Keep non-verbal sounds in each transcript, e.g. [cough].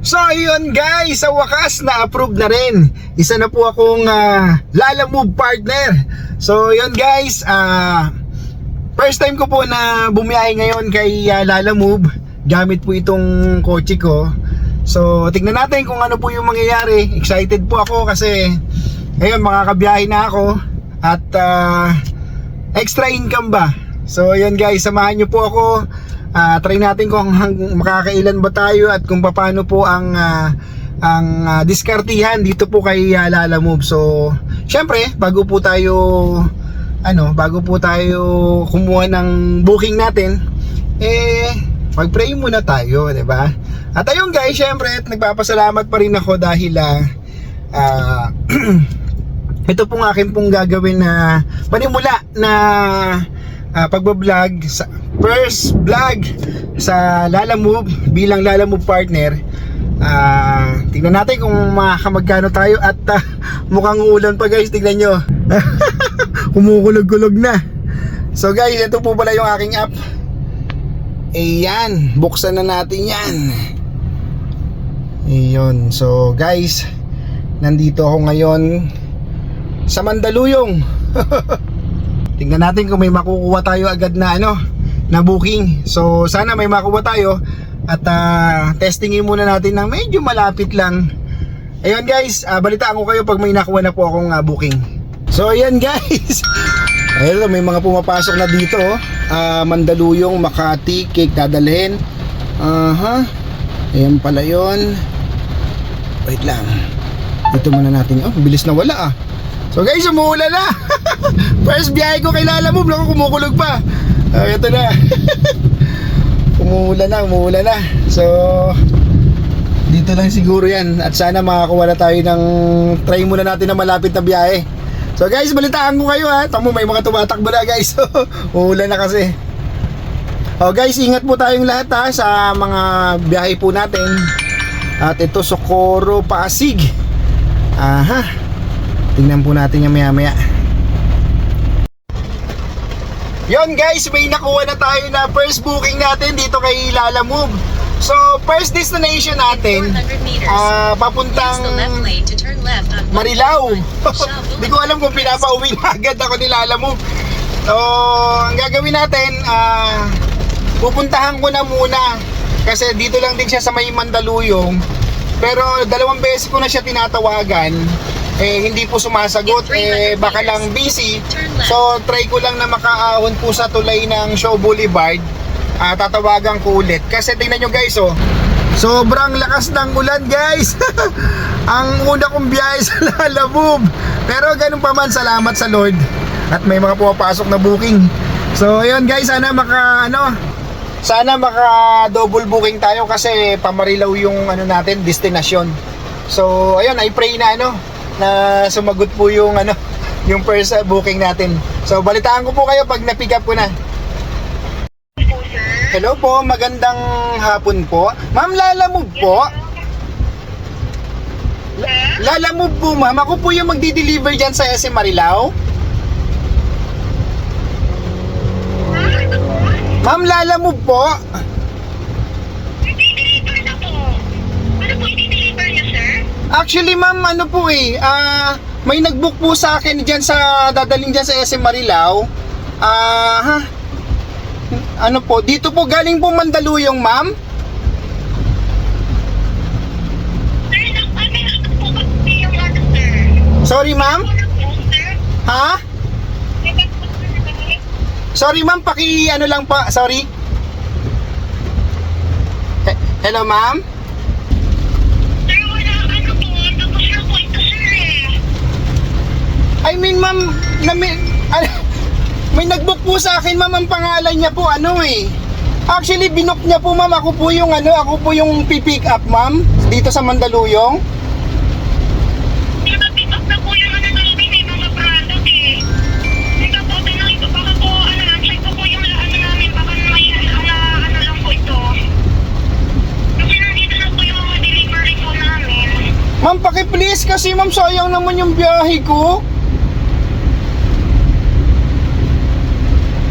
So ayun guys, sa wakas na-approve na rin. Isa na po akong uh, Lala Move partner. So yun guys, ah first time ko po na bumiyahe ngayon kay uh, Lala Move. Gamit po itong kotse ko. So tignan natin kung ano po yung mangyayari. Excited po ako kasi ngayon makakabiyahe na ako at ah, extra income ba. So yun guys, samahan nyo po ako. Ah, try natin kung hang, makakailan ba tayo at kung paano po ang ah, ang ah, diskartihan dito po kay uh, Lala Move. So, syempre, bago po tayo ano, bago po tayo kumuha ng booking natin, eh mag-pray muna tayo, 'di ba? At ayun guys, syempre, nagpapasalamat pa rin ako dahil ah ah, [clears throat] ito pong akin pong gagawin na panimula na uh, pagbablog sa first vlog sa Lala Move bilang Lala Move partner. Ah, tingnan natin kung makakamagkano tayo at ah, mukhang ulan pa guys, tingnan nyo. [laughs] Kumukulog-kulog na. So guys, ito po pala yung aking app. Ayan, buksan na natin yan. Ayun, so guys Nandito ako ngayon Sa Mandaluyong [laughs] Tingnan natin kung may makukuha tayo agad na ano na booking. So sana may makuha tayo at ah, testingin muna natin ng medyo malapit lang. Ayun guys, ah, balitaan ko kayo pag may nakuha na po akong ah, booking. So ayan [laughs] guys. Ayun, may mga pumapasok na dito. Ah, Mandaluyong, Makati, cake dadalhin. Aha. Ayan pala yun. Wait lang. Dito muna natin. Oh, bilis na wala ah. So guys, umuulan na. [laughs] First biyahe ko kay Lala Move, naku kumukulog pa. Ah, ito na. [laughs] umuulan na, umuulan na. So dito lang siguro 'yan at sana makakuha na tayo ng try muna natin na malapit na biyahe. So guys, balitaan ko kayo ha. Tamo may mga tumatakbo na guys. [laughs] umuulan na kasi. Oh guys, ingat po tayong lahat ha sa mga biyahe po natin. At ito Socorro Pasig. Aha. Tingnan po natin yung maya maya. Yon guys, may nakuha na tayo na first booking natin dito kay Lala Move. So, first destination natin, 400 meters. ah Use papuntang Marilao. 181 [laughs] Shaw Hindi ko alam kung pinapauwi na agad ako ni Lala Move. So, ang gagawin natin, ah pupuntahan ko na muna kasi dito lang din siya sa may Mandaluyong. Pero dalawang beses ko na siya tinatawagan. Eh, hindi po sumasagot. Eh, baka lang busy. So, try ko lang na makaahon po sa tulay ng Show Boulevard. Ah, tatawagan ko ulit. Kasi tingnan nyo guys, oh. Sobrang lakas ng ulan, guys. [laughs] Ang una kong biyahe sa [laughs] Lalamove. Pero ganun pa man, salamat sa Lord. At may mga pumapasok na booking. So, ayun guys, sana maka, ano, sana maka double booking tayo kasi pamarilaw yung ano natin, destinasyon. So, ayun, I pray na ano, na sumagot po yung ano, yung first uh, booking natin. So, balitaan ko po kayo pag na-pick up ko na. Hello po, magandang hapon po. Ma'am, lalamove po. La- Lalamove po, ma'am. Ako po yung magdi-deliver dyan sa SM Marilao. Ma'am, lalamove po. I-deliver na po. Ano po i-deliver niya, sir? Actually, ma'am, ano po eh, ah, may nag-book po sa akin dyan sa, dadaling dyan sa SM Marilao. Ah, ha? Ano po, dito po galing po Mandaluyong, ma'am. Ano? Sorry, ma'am. Ha? Sorry, ma'am, paki ano lang pa, sorry. He- Hello, ma'am. Sir, wala ano po. Tapos na po ito, sir, eh. I mean, ma'am, na may, ano, may nag-book po sa akin, ma'am, ang pangalan niya po, ano eh. Actually, binook niya po, ma'am, ako po yung, ano, ako po yung pipick up, ma'am, dito sa Mandaluyong. May mag-pick up na po yung ano namin, may mga product, eh. Hindi po, tanong ito. Baka po, ano, check ko po yung ano namin. Baka may ano, ano lang po ito. Kasi nandito na po yung mga delivery po namin. Ma'am, paki-please kasi, ma'am, sayang naman yung biyahe ko.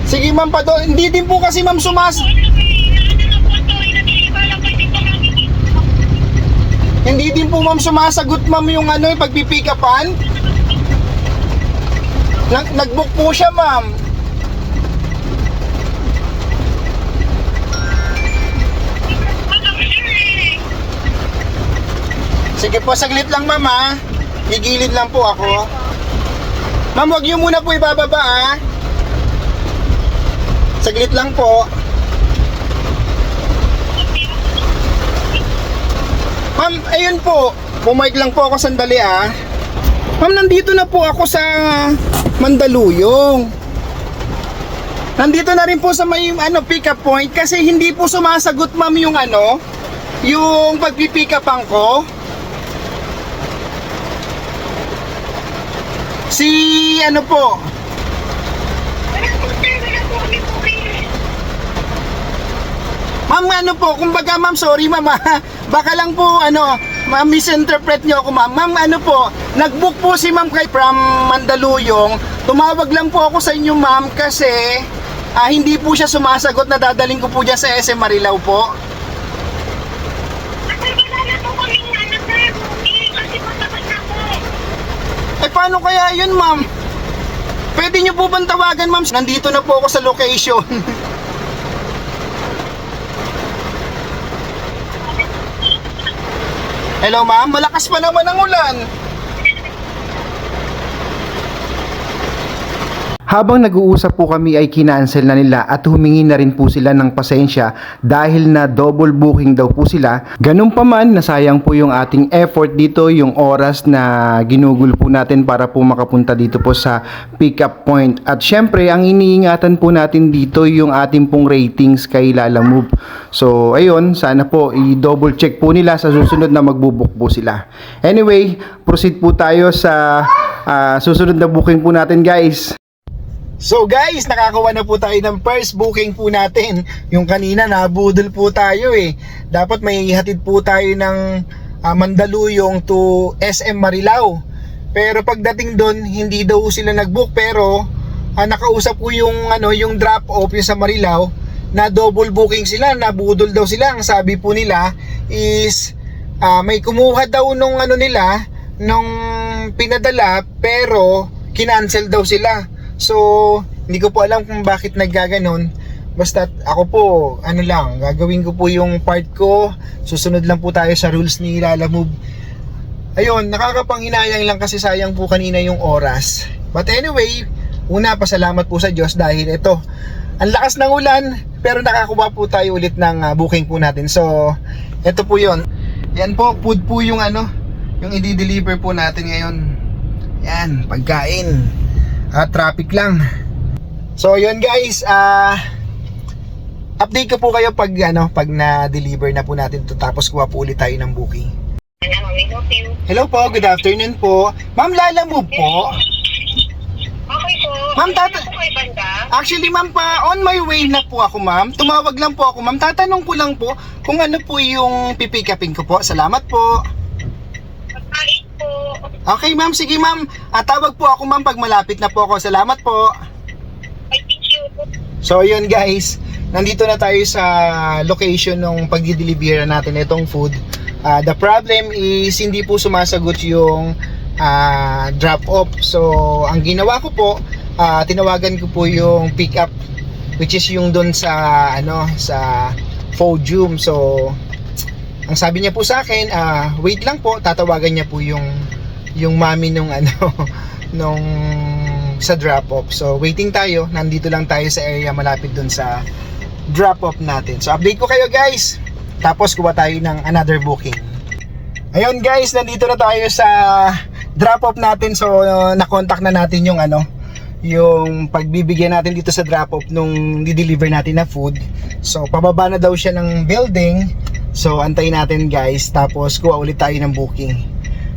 Sige, ma'am, pa Hindi din po kasi, ma'am, sumas... Po, ano po, eh, eh, ma'am sumasagot ma'am yung ano yung pagpipick upan. Nag nag-book po siya ma'am. Eh. Sige po, saglit lang ma'am ha. Gigilid lang po ako. Ma'am, wag niyo muna po ibababa ha. Saglit lang po. Ma'am, ayun po. Pumayag lang po ako sandali ah. Ma'am, nandito na po ako sa Mandaluyong. Nandito na rin po sa may ano pick up point kasi hindi po sumasagot ma'am yung ano, yung pagpipick upan ko. Si ano po, Wala po, sir. Wala po kami booking. Ma'am, ano po, kumbaga ma'am, sorry ma'am ha. [laughs] Baka lang po, ano, ma'am, misinterpret niyo ako ma'am. Ma'am, ano po, nag-book po si ma'am kay from Mandaluyong. Tumawag lang po ako sa inyo ma'am kasi ah, hindi po siya sumasagot na dadaling ko po dyan sa SM Marilao po. Sir, wala na po kami ano, sir. Booking. Kasi po tapos na po. Eh paano kaya yun ma'am? Pwede niyo po bang tawagan ma'am? Nandito na po ako sa location. [laughs] Hello ma'am, malakas pa naman ang ulan. Habang nag-uusap po kami ay kinancel na nila at humingi na rin po sila ng pasensya dahil na double booking daw po sila. Ganun pa man, nasayang po yung ating effort dito, yung oras na ginugol po natin para po makapunta dito po sa pick up point. At syempre, ang iniingatan po natin dito yung ating pong ratings kay Lala Move. So, ayun, sana po i-double check po nila sa susunod na magbubook po sila. Anyway, proceed po tayo sa ah, susunod na booking po natin guys. So guys, nakakawa na po tayo ng first booking po natin. Yung kanina nabudol po tayo eh. Dapat may hatid po tayo ng ah, Mandaluyong to SM Marilao. Pero pagdating doon, hindi daw sila nag-book pero ah, nakausap ko yung ano, yung drop off yung sa Marilao na double booking sila, nabudol daw sila. Ang sabi po nila is ah, may kumuha daw nung ano nila nung pinadala pero kinancel daw sila. So, hindi ko po alam kung bakit naggaganon. Basta ako po, ano lang, gagawin ko po yung part ko. Susunod lang po tayo sa rules ni Lala Move. Ayun, nakakapanghinayang lang kasi sayang po kanina yung oras. But anyway, una pasalamat po sa Diyos dahil ito, ang lakas ng ulan, pero nakakuha po tayo ulit ng ah, booking po natin. So, ito po yon. Yan po, food po yung ano, yung i-deliver po natin ngayon. Yan, pagkain. At traffic lang. So, yun guys, ah update ko po kayo pag ano, pag na-deliver na po natin to tapos kuha po ulit tayo ng booking. Hello po, good afternoon po. Ma'am Lala Move po. Okay po. Ma'am, tata-? Actually, ma'am, pa on my way na po ako, ma'am. Tumawag lang po ako, ma'am. Tatanong ko lang po kung ano po yung pipikapin ko po. Salamat po. Pagkain po. Okay, ma'am. Sige, ma'am. Ah, tawag po ako, ma'am, pag malapit na po ako. Salamat po. So, yun guys. Nandito na tayo sa location ng pagdi-deliver natin itong food. Ah, the problem is hindi po sumasagot yung ah, drop off. So, ang ginawa ko po, ah, tinawagan ko po yung pick up which is yung doon sa ano sa Podium. So, ang sabi niya po sa akin, ah, wait lang po, tatawagan niya po yung yung mami nung ano [laughs] nung sa drop off. So, waiting tayo. Nandito lang tayo sa area malapit doon sa drop off natin. So, update ko kayo guys. Tapos kuha tayo ng another booking. Ayun guys, nandito na tayo sa drop off natin. So, uh, na-contact na natin yung ano, yung pagbibigyan natin dito sa drop off nung di-deliver natin na food. So, pababa na daw siya ng building. So, antayin natin guys. Tapos, kuha ulit tayo ng booking.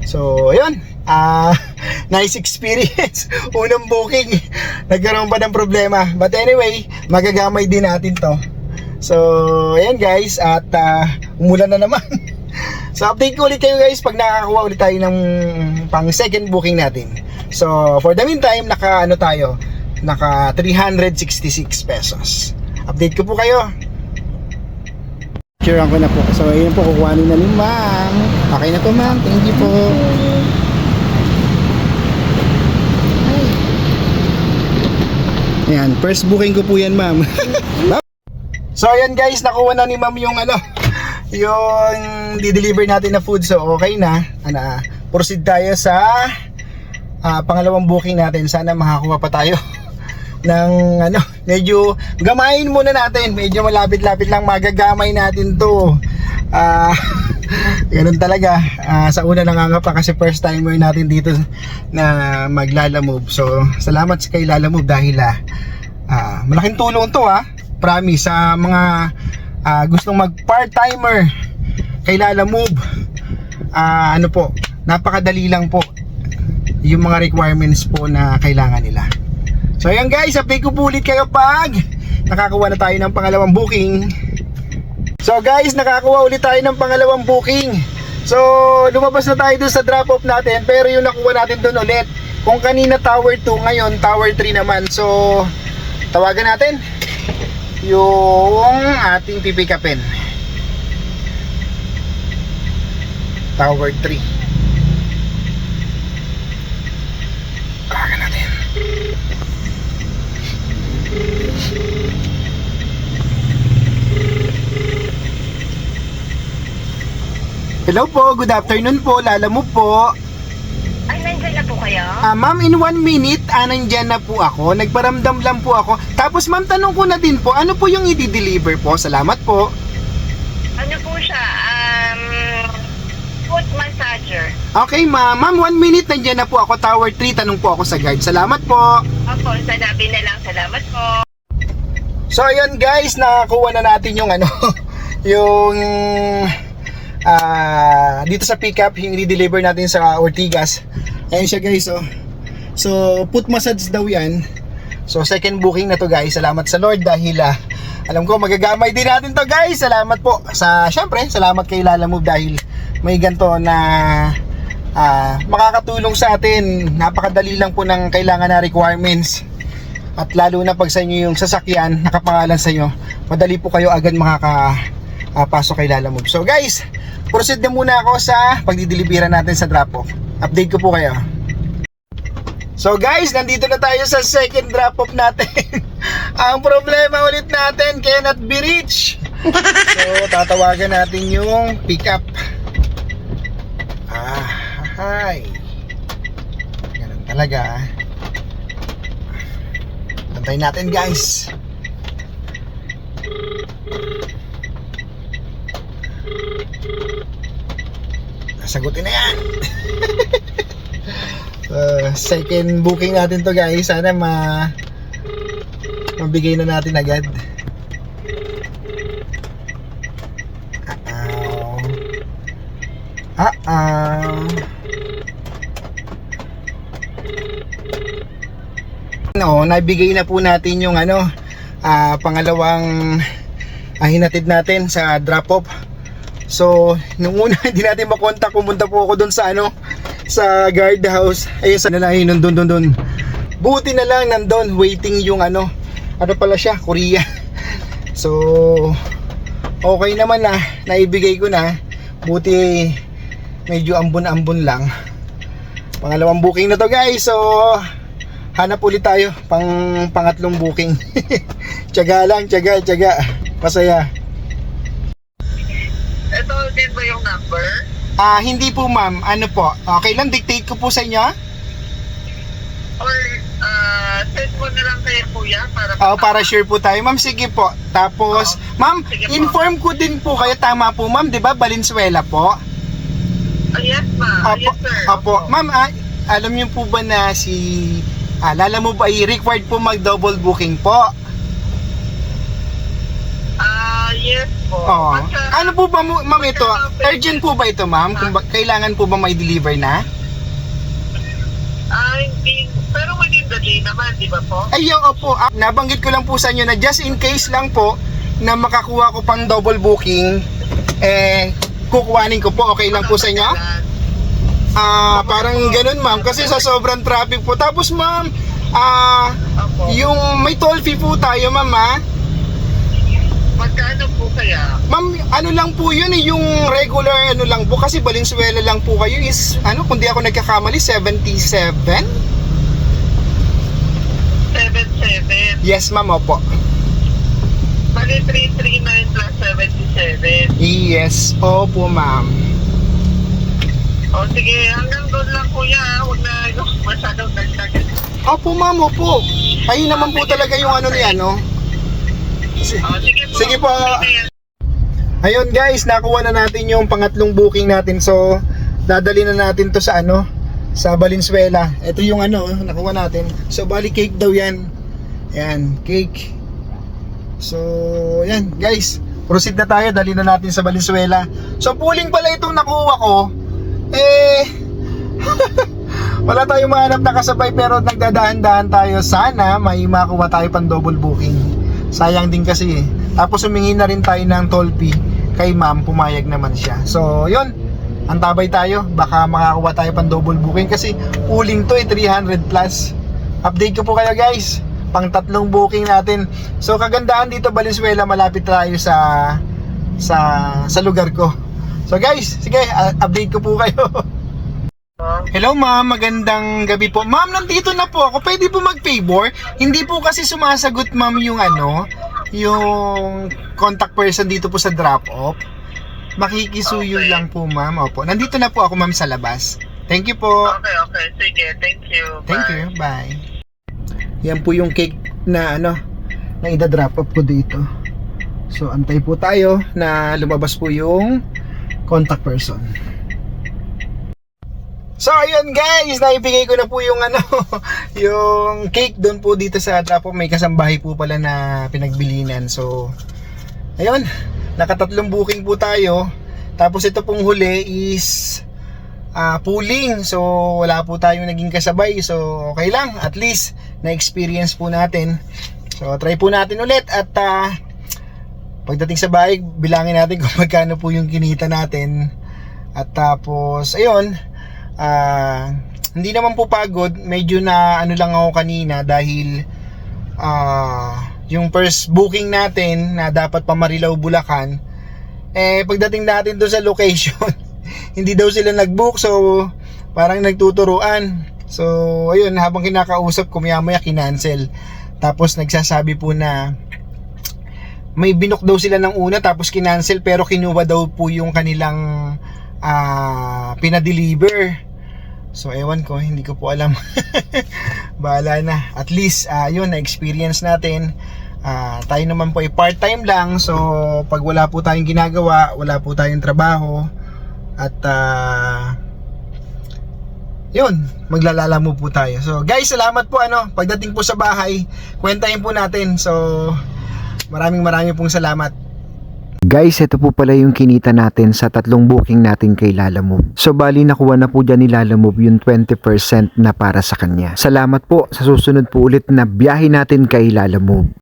So, ayun. Ah, [laughs] nice experience. [laughs] Unang booking. Nagkaroon pa ng problema. But anyway, magagamay din natin to. So, ayan guys. At ah, umulan na naman. [laughs] so, update ko ulit kayo guys pag nakakakuha ulit tayo ng pang second booking natin. So, for the meantime, naka ano tayo? Naka 366 pesos. Update ko po kayo. Cheeran ko na po. So, ayun po, kukuhanin na ni Ma'am. Okay na po, ma'am. Thank you po. Ayan, first booking ko po yan, [laughs] ma'am. so, ayan guys, nakuha na ni ma'am yung ano, yung di-deliver natin na food. So, okay na. Ano, proceed tayo sa ah, pangalawang booking natin. Sana makakuha pa tayo [laughs] ng ano, medyo gamayin muna natin. Medyo malapit-lapit lang magagamay natin to. Ah, [laughs] ganun talaga. Ah, sa una nangangapa kasi first timer natin dito na maglalamove. So, salamat sa kay Lalamove dahil ah, ah, malaking tulong to ha. Promise sa mga ah, gustong mag part-timer kay Lalamove. Ah, ano po, napakadali lang po yung mga requirements po na kailangan nila. So ayan guys, update ko po ulit kayo pag nakakuha na tayo ng pangalawang booking. So guys, nakakuha ulit tayo ng pangalawang booking. So lumabas na tayo dun sa drop off natin pero yung nakuha natin dun ulit. Kung kanina tower 2, ngayon tower 3 naman. So tawagan natin yung ating pipikapin. Tower 3. Tawagan natin. Hello po, good afternoon po, Lala mo po. Ay, nandiyan na po kayo? Ah, ma'am, in one minute, ah, nandyan na po ako. Nagparamdam lang po ako. Tapos ma'am, tanong ko na din po, ano po yung i-deliver po? Salamat po. Ano po siya? Um, foot massager. Okay ma'am, ma'am, one minute, nandyan na po ako. Tower 3, tanong po ako sa guard. Salamat po. Opo, sanabi na lang. Salamat po. So ayun guys, nakakuha na natin yung ano, [laughs] yung ah dito sa pickup, yung i-deliver natin sa Ortigas. Ayun siya guys, oh. So, put massage daw yan. So, second booking na to guys. Salamat sa Lord dahil ah, alam ko magagamay din natin to guys. Salamat po sa, syempre, salamat kay Lala Move dahil may ganto na ah, makakatulong sa atin. Napakadali lang po ng kailangan na requirements. At lalo na pag sa inyo yung sasakyan, nakapangalan sa inyo, madali po kayo agad makakapasok kay Lala Move. So guys, proceed na muna ako sa pagdideliveran natin sa drop off. Update ko po kayo. So guys, nandito na tayo sa second drop off natin. [laughs] Ang problema ulit natin cannot be reached. So tatawagan natin yung pickup. Ah, hi. Ganun talaga ah. Antayin natin guys. Sagutin na yan. [laughs] Uh, second booking natin to guys. Sana ma mabigay na natin agad. Uh-oh. Uh-oh. No, nabigay na po natin yung ano, ah, pangalawang ah, hinatid natin sa drop off. So, nung una [laughs] hindi natin makontak, pumunta po ako doon sa ano, sa guardhouse. Ayun sa nalahin nun doon doon doon. Buti na lang nandun waiting yung ano, ano pala siya, Korea. [laughs] So, okay naman na, naibigay ko na. Buti medyo ambon-ambon lang. Pangalawang booking na to guys. So, hanap ulit tayo pang pangatlong booking. [laughs] tiyaga lang, tiyaga, tiyaga. Masaya. Ito din ba yung number? Ah, hindi po ma'am. Ano po? Okay lang, dictate ko po sa inyo. ah. Or uh, send mo na lang kay kuya para Oo, para sure po tayo. Ma'am, sige po. Tapos, ma'am, Sige po. inform ko din po kayo. Tama po, ma'am. Di ba? Valenzuela po. Ah, yes, ma'am. Opo, opo. Ma'am, ah, alam niyo po ba na si ah, Lala mo ba ay required po mag-double booking po? Ah, yes po. Oo. Basta, Ano po ba, ma'am, ito? Urgent po ba ito, ma'am? Kung ba- kailangan po ba may deliver na? Ah, hindi. Pero within the day naman, di ba po? Ay, yung opo. Ah, nabanggit ko lang po sa inyo na just in case lang po na makakuha ko pang double booking, eh, kukuhanin ko po. Okay lang po sa inyo? Ah, parang ganun ma'am kasi sa sobrang traffic po. Tapos ma'am, ah Opo. yung may toll fee po tayo ma'am ha. Magkano po kaya? Ma'am, ano lang po yun eh, yung regular ano lang po kasi Valenzuela lang po kayo is ano kung di ako nagkakamali 77? 77. Yes ma'am, opo. Bali 339 plus 77. Yes, opo ma'am. O sige, hanggang doon lang kuya. ah. Huwag na ano, masyadong dagdag. Opo ma'am, opo. Ayun naman po talaga yung ano niya, no? Si- O sige. Sige po. Ayun guys, nakuha na natin yung pangatlong booking natin. So, dadali na natin to sa ano, sa Valenzuela. Ito yung ano, nakuha natin. So, bali cake daw yan. Yan, cake. So, yan guys. Proceed na tayo, dali na natin sa Valenzuela. So, pooling pala itong nakuha ko. Eh, [laughs] wala tayong mahanap na kasabay pero nagdadahan-dahan tayo. Sana may makuha tayo pang double booking. Sayang din kasi eh. Tapos humingi na rin tayo ng toll fee kay ma'am, pumayag naman siya. So, yun. Antabay tayo. Baka makakuha tayo pang double booking kasi pooling to eh, 300 plus. Update ko po kayo guys. Pang tatlong booking natin. So, kagandahan dito Valenzuela, malapit tayo sa sa sa lugar ko. So guys, sige, update ko po kayo. [laughs] Hello ma'am, magandang gabi po. Ma'am, nandito na po ako. Pwede po mag-favor? Hindi po kasi sumasagot ma'am yung ano, yung contact person dito po sa drop-off. Makikisuyo Okay. lang po ma'am. Opo. Nandito na po ako ma'am sa labas. Thank you po. Okay, okay. Sige, thank you. Thank Bye. you. Bye. Yan po yung cake na ano, na ida-drop off ko dito. So, antay po tayo na lumabas po yung contact person. So, ayun guys, naibigay ko na po yung ano, [laughs] yung cake doon po dito sa off. May kasambahay po pala na pinagbilinan. So, ayun, nakatatlong booking po tayo. Tapos ito pong huli is ah pooling. So, wala po tayong naging kasabay. So, okay lang. At least, na-experience po natin. So, try po natin ulit. At ah, pagdating sa bahay, bilangin natin [laughs] kung magkano po yung kinita natin. At tapos, ayun, ah, hindi naman po pagod. Medyo na ano lang ako kanina dahil ah, yung first booking natin na dapat pa Bulacan, eh pagdating natin doon sa location, [laughs] hindi daw sila nag-book so parang nagtuturuan. So ayun, habang kinakausap ko maya-maya kinancel. Tapos nagsasabi po na may binok daw sila ng una tapos kinancel pero kinuha daw po yung kanilang ah pinadeliver. So ewan ko, hindi ko po alam. [laughs] Bahala na. At least ah yun na experience natin. Ah, tayo naman po ay part-time lang. So pag wala po tayong ginagawa, wala po tayong trabaho at ah yun, maglalala mo po tayo. So guys, salamat po ano, pagdating po sa bahay, kwentahin po natin. So maraming maraming pong salamat. Guys, ito po pala yung kinita natin sa tatlong booking natin kay Lala Move. So bali nakuha na po dyan ni Lala Move yung 20% na para sa kanya. Salamat po sa susunod po ulit na biyahe natin kay Lala Move.